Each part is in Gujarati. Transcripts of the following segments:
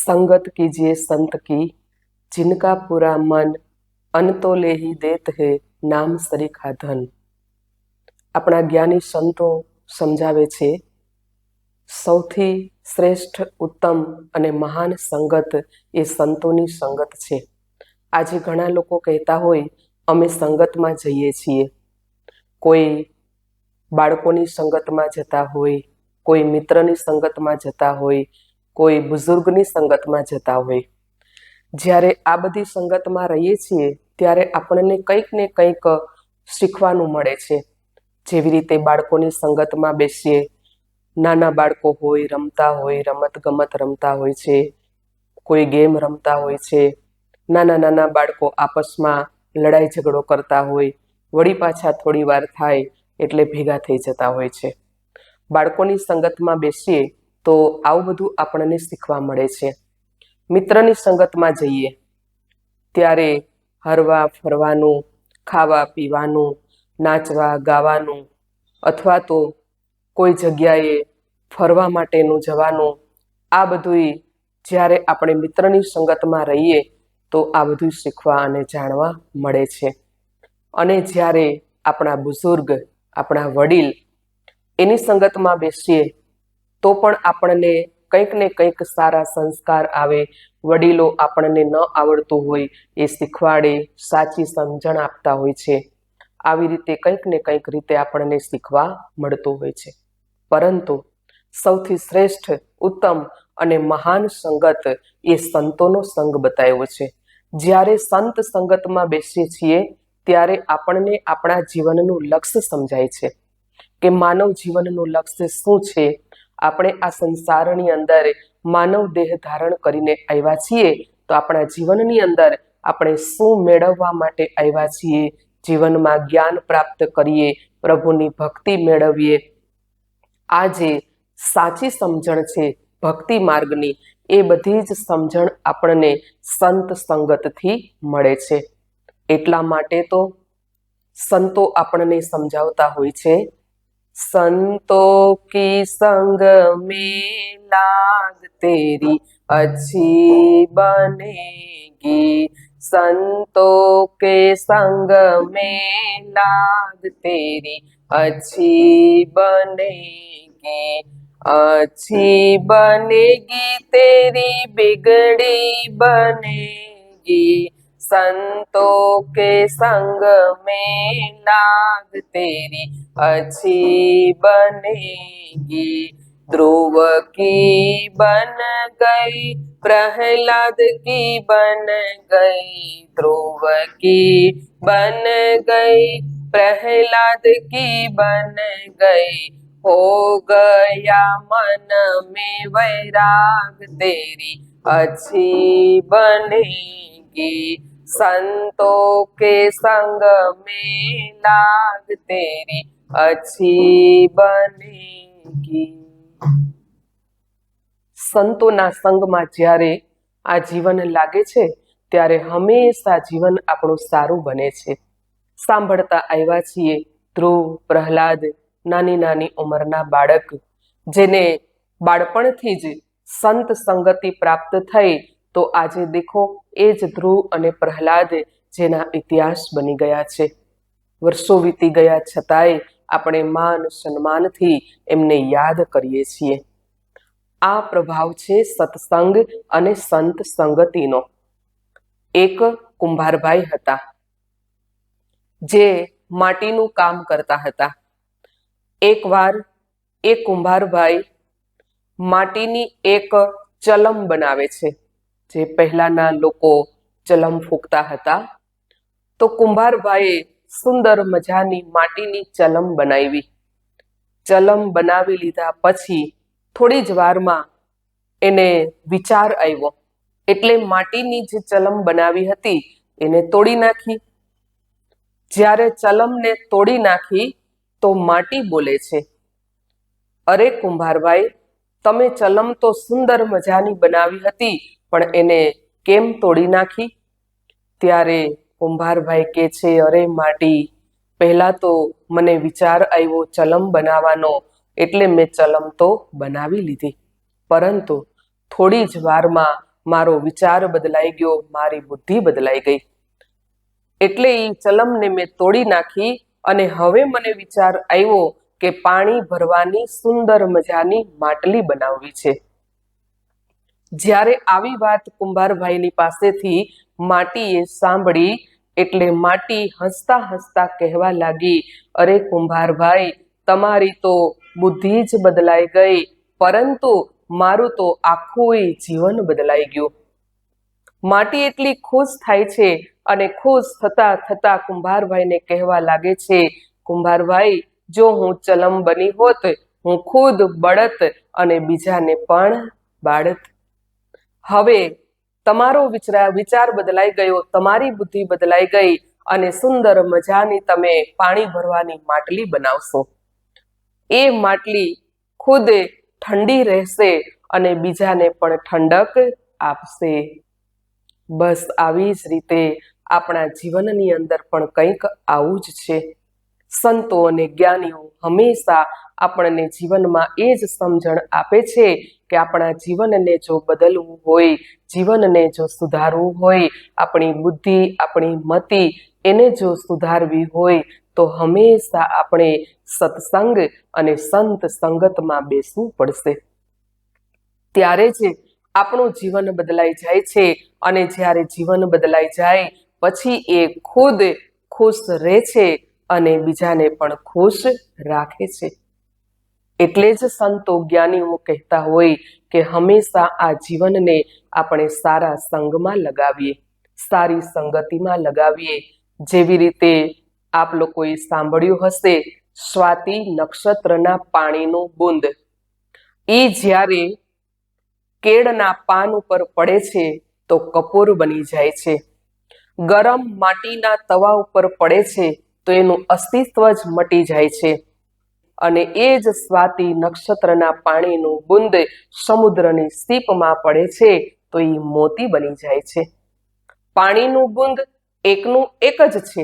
संगत कीजिए संत की जिनका पूरा मन અનતો લેહી દેત હે નામ સરીખા ધન આપણા જ્ઞાની સંતો સમજાવે છે સૌથી શ્રેષ્ઠ ઉત્તમ અને મહાન સંગત એ સંતોની સંગત છે આજે ઘણા લોકો કહેતા હોય અમે સંગતમાં જઈએ છીએ કોઈ બાળકોની સંગતમાં જતા હોય કોઈ મિત્રની સંગતમાં જતા હોય કોઈ બુઝુર્ગની સંગતમાં જતા હોય. જ્યારે આ બધી સંગતમાં રહીએ છીએ, ત્યારે આપણને કંઈક ને કંઈક શીખવાનું મળે છે. જેવી રીતે બાળકોની સંગતમાં બેસીએ, નાના બાળકો હોય, રમતા હોય રમત ગમત રમતા હોય છે, કોઈ ગેમ રમતા હોય છે, નાના નાના બાળકો આપસમાં લડાઈ ઝઘડો કરતા હોય, વળી પાછા થોડી વાર થાય એટલે ભેગા થઈ જતા હોય છે. બાળકોની સંગતમાં બેસીએ તો આવું બધું આપણને શીખવા મળે છે. મિત્રની સંગતમાં જઈએ. ત્યારે હરવા, ફરવાનું, ખાવા, પીવાનું, નાચવા, ગાવાનું અથવા તો કોઈ જગ્યાએ ફરવા માટેનું જવાનું, આ બધું જ્યારે આપણે મિત્રની સંગતમાં રહીએ તો આ બધું શીખવા અને જાણવા મળે છે. અને જ્યારે આપણા બુઝુર્ગ, આપણા વડીલ એની સંગતમાં બેસીએ તો પણ આપણને કંઈક ને કંઈક સારા સંસ્કાર આવે. વડીલો આપણને ન આવડતું હોય એ શીખવાડે, સાચી સમજણ આપતા હોય છે. આવી રીતે કંઈક ને કંઈક રીતે આપણને શીખવા મળતું હોય છે. પરંતુ સૌથી શ્રેષ્ઠ, ઉત્તમ અને મહાન સંગત એ સંતોનો સંગ બતાવ્યો છે. જ્યારે સંત સંગતમાં બેસીએ છીએ, ત્યારે આપણને આપણા જીવનનું લક્ષ્ય સમજાય છે કે માનવ જીવનનું લક્ષ્ય શું છે? આપણે આ સંસારની અંદર માનવ દેહ ધારણ કરીને આવ્યા છીએ, તો આપણા જીવનની અંદર આપણે શું મેળવવા માટે આવ્યા છીએ? જીવનમાં જ્ઞાન પ્રાપ્ત કરીએ, પ્રભુની ભક્તિ મેળવીએ. આ જે સાચી સમજણ છે, ભક્તિ માર્ગની. એ બધી જ સમજણ આપણને સંત સંગતથી મળે છે. એટલા માટે તો સંતો આપણને સમજાવતા હોય છે संतो की संग में लाग तेरी अच्छी बनेगी। संतों के संग में लाग तेरी अच्छी बनेगी। अच्छी बनेगी, तेरी बिगड़ी बनेगी। संतों के संग में लाग तेरी अच्छी बनेगी ध्रुव की बन गई प्रहलाद की बन गई ध्रुव की बन गई प्रहलाद की बन गई हो गया मन में वैराग तेरी अच्छी बनेगी संतों के संग में लाग तेरी अच्छी बनेगी સંતોના સંગમાં જ્યારે આ જીવન લાગે છે ત્યારે હંમેશા જીવન આપણું સારું બને છે સાંભળતા આવ્યા છીએ ધ્રુવ પ્રહલાદ નાની નાની ઉંમરના બાળક જેને બાળપણથી જ સંત સંગતિ પ્રાપ્ત થઈ તો આજે દેખો એ જ ધ્રુવ અને પ્રહલાદ જેના ઇતિહાસ બની ગયા છે વર્ષો વીતી ગયા છતાંય આપણે માન, સન્માનથી એમને યાદ કરીએ છીએ. આ પ્રભાવ છે સત્સંગ અને સંત સંગતિનો. એક કુંભારભાઈ હતા, જે માટીનું કામ કરતા હતા. એકવાર એ કુંભારભાઈ માટીની એક ચલમ બનાવે છે. જે પહેલાના લોકો ચલમ ફૂંકતા હતા. તો કુંભારભાઈએ સુંદર મજાની માટીની ચલમ બનાવી. ચલમ બનાવી લીધા પછી થોડી જ વારમાં એને વિચાર આવ્યો. એટલે માટીની જે ચલમ બનાવી હતી, એને તોડી નાખી. જ્યારે ચલમને તોડી નાખી, તો માટી બોલે છે, અરે કુંભારભાઈ, તમે ચલમ તો સુંદર મજાની બનાવી હતી, પણ એને કેમ તોડી નાખી? ત્યારે કુંભારભાઈ કે છે, અરે માટી, પહેલા તો મને વિચાર આવ્યો ચલમ બનાવવાનો, એટલે મેં ચલમ તો બનાવી લીધી. પરંતુ થોડી જ વારમાં મારો વિચાર બદલાઈ ગયો, મારી બુદ્ધિ બદલાઈ ગઈ. એટલે એ ચલમને મેં તોડી નાખી અને હવે મને વિચાર આવ્યો કે પાણી ભરવાની સુંદર મજાની માટલી બનાવવી છે. જ્યારે આવી વાત કુંભારભાઈની પાસેથી માટીએ સાંભળી એટલે માટી હસતા હસતા કહેવા લાગી, અરે કુંભારભાઈ, તમારી તો બુદ્ધિ જ બદલાઈ ગઈ, પરંતુ મારું તો આખું જીવન બદલાઈ ગયું. માટી એટલી ખુશ થાય છે અને ખુશ થતા થતા કુંભારભાઈને કહેવા લાગે છે, કુંભારભાઈ, જો હું ચલમ બની હોત, હું ખુદ બળત અને બીજાને પણ બાળત હવે તમારો વિચાર વિચાર બદલાઈ ગયો, તમારી બુદ્ધિ બદલાઈ ગઈ અને સુંદર મજાની તમે પાણી ભરવાની માટલી બનાવશો. એ માટલી ખુદ ઠંડી રહેશે અને બીજાને પણ ઠંડક આપશે. બસ આવી જ રીતે આપણા જીવનની અંદર પણ કંઈક આવું જ છે. સંતો અને જ્ઞાનીઓ હંમેશા આપણને જીવનમાં એ જ સમજણ આપે છે કે આપણા જીવનને જો બદલવું હોય, જીવનને જો સુધારવું હોય, આપણી બુદ્ધિ, આપણી મતિ એને જો સુધારવી હોય, તો હંમેશા આપણે સત્સંગ અને સંત સંગતમાં બેસવું પડશે. ત્યારે જ આપણું જીવન બદલાઈ જાય છે અને જ્યારે જીવન બદલાઈ જાય, પછી એ ખુદ ખુશ રહે છે અને બીજાને પણ ખુશ રાખે છે. એટલે જ સંતો જ્ઞાનીઓ કહેતા હોય કે હંમેશા આ જીવનને આપણે સારા સંગમાં લગાવીએ, સારી સંગતિમાં લગાવીએ. જેવી રીતે આપ લોકોએ સાંભળ્યું હશે, સ્વાતિ નક્ષત્રના પાણીનું બુંદ. એ જ્યારે કેળના પાન ઉપર પડે છે, તો કપૂર બની જાય છે. ગરમ માટીના તવા ઉપર પડે છે, તો એનું અસ્તિત્વ જ મટી જાય છે. અને એ જ સ્વાતિ નક્ષત્રના પાણીનું બુંદ સમુદ્રની સીપમાં પડે છે, તો એ મોતી બની જાય છે. પાણીનું બુંદ એકનું એક જ છે,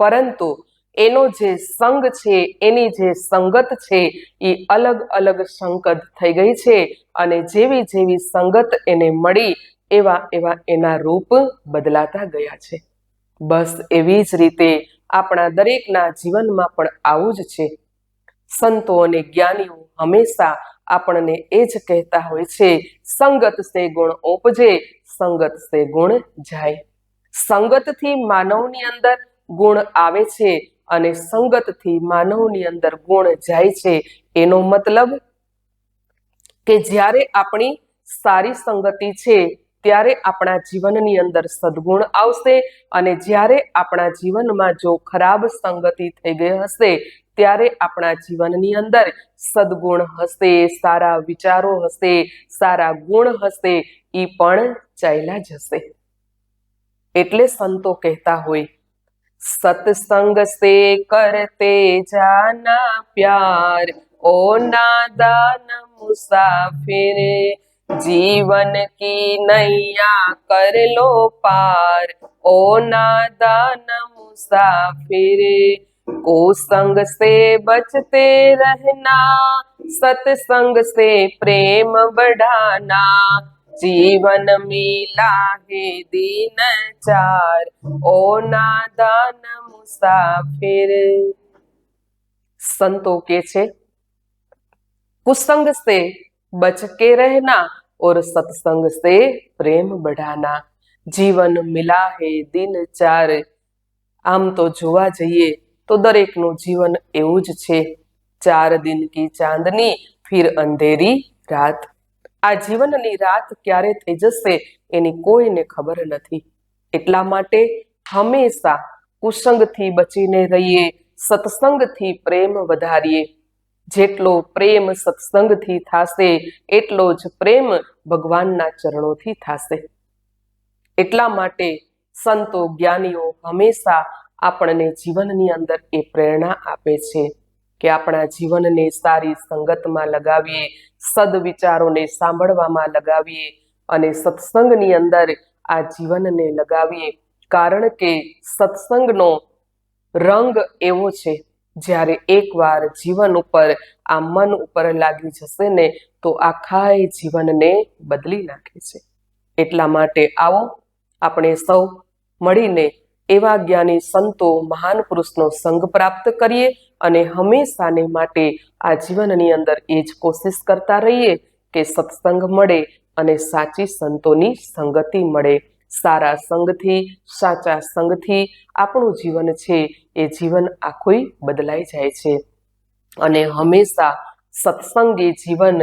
પરંતુ એનો જે સંગ છે, એની જે સંગત છે એ અલગ અલગ સંકત થઈ ગઈ છે અને જેવી જેવી સંગત એને મળી, એવા એવા એના રૂપ બદલાતા ગયા છે. બસ એવી જ રીતે આપણા દરેકના જીવનમાં પણ આવું જ છે. સંતો અને જ્ઞાનીઓ હંમેશા આપણને એ જ કહેતા હોય છે, સંગત સે ગુણ ઉપજે, સંગત સે ગુણ જાય. સંગતથી માનવની અંદર ગુણ આવે છે અને સંગતથી માનવની અંદર ગુણ જાય છે. એનો મતલબ કે જ્યારે આપણી સારી સંગતિ છે, ત્યારે આપણા જીવનની અંદર સદગુણ આવશે અને જ્યારે આપણા જીવનમાં જો ખરાબ સંગતિ થઈ ગઈ હશે ત્યારે આપણા જીવનની અંદર સદગુણ હશે, સારા વિચારો હશે, સારા ગુણ હશે એ પણ ચાલ્યા જશે. એટલે સંતો કહેતા હોય, સત્સંગ સે કરતે જાના પ્યાર, ઓ નાદાન મુસાફિર, જીવન કી નૈયા કર લો પાર, ઓ નાદાન મુસાફિર कुसंग से बचते रहना सत्संग से प्रेम बढ़ाना जीवन मिला है दीन चार ओ नादान मुसाफिर संतों के છે कुसंग से बच के रहना और सत्संग से प्रेम बढ़ाना જીવન મિલા હે દિન ચાર આમ તો જોવા જઈએ તો દરેકનું જીવન એવું જ છે. ચાર દિન કી ચાંદની, ફિર અંધેરી રાત. આ જીવનની રાત ક્યારે થઈ જશે એની કોઈને ખબર નથી. એટલા માટે હંમેશા કુસંગથી બચીને રહીએ, સત્સંગથી પ્રેમ વધારીએ. જેટલો પ્રેમ સત્સંગથી થશે, એટલો જ પ્રેમ ભગવાનના ચરણોથી થશે. એટલા માટે સંતો, જ્ઞાનીઓ હંમેશા આપણને જીવનની અંદર એ પ્રેરણા આપે છે કે આપણા જીવનને સારી સંગતમાં લગાવીએ, સદવિચારોને સાંભળવામાં લગાવીએ અને સત્સંગની અંદર આ જીવનને લગાવીએ. કારણ કે સત્સંગનો રંગ એવો છે, જ્યારે એકવાર જીવન ઉપર, આ મન ઉપર લાગી જશે ને, તો આખા એ જીવનને બદલી નાખે છે. એટલા માટે આવો, આપણે સૌ મળીને એવા જ્ઞાની સંતો મહાન પુરુષનો સંગ પ્રાપ્ત કરીએ અને હંમેશાને માટે આ જીવનની અંદર એ જ કોશિશ કરતા રહીએ કે સત્સંગ મળે અને સાચી સંતોની સંગતિ મળે. સારા સંગથી, સાચા સંગથી આપણું જીવન છે એ જીવન આખું બદલાઈ જાય છે. અને હંમેશા સત્સંગી જીવન,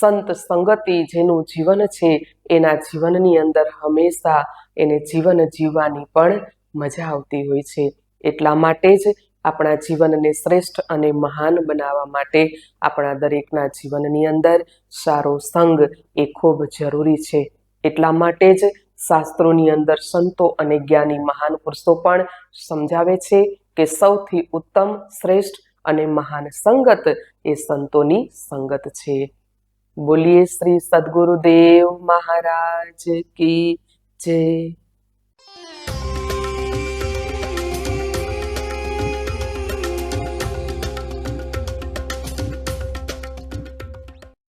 સંત સંગતિ જેનું જીવન છે એના જીવનની અંદર હંમેશા એને જીવન જીવવાની પણ મજા આવતી હોય છે. એટલા માટે જ આપણા જીવનને શ્રેષ્ઠ અને મહાન બનાવવા માટે આપણા દરેકના જીવનની અંદર સારો સંગ એ ખૂબ જરૂરી છે. એટલા માટે જ શાસ્ત્રોની અંદર સંતો અને જ્ઞાની મહાન પુરુષો પણ સમજાવે છે કે સૌથી ઉત્તમ, શ્રેષ્ઠ અને મહાન સંગત એ સંતોની સંગત છે. બોલીએ શ્રી સદગુરુદેવ મહારાજ કી જય.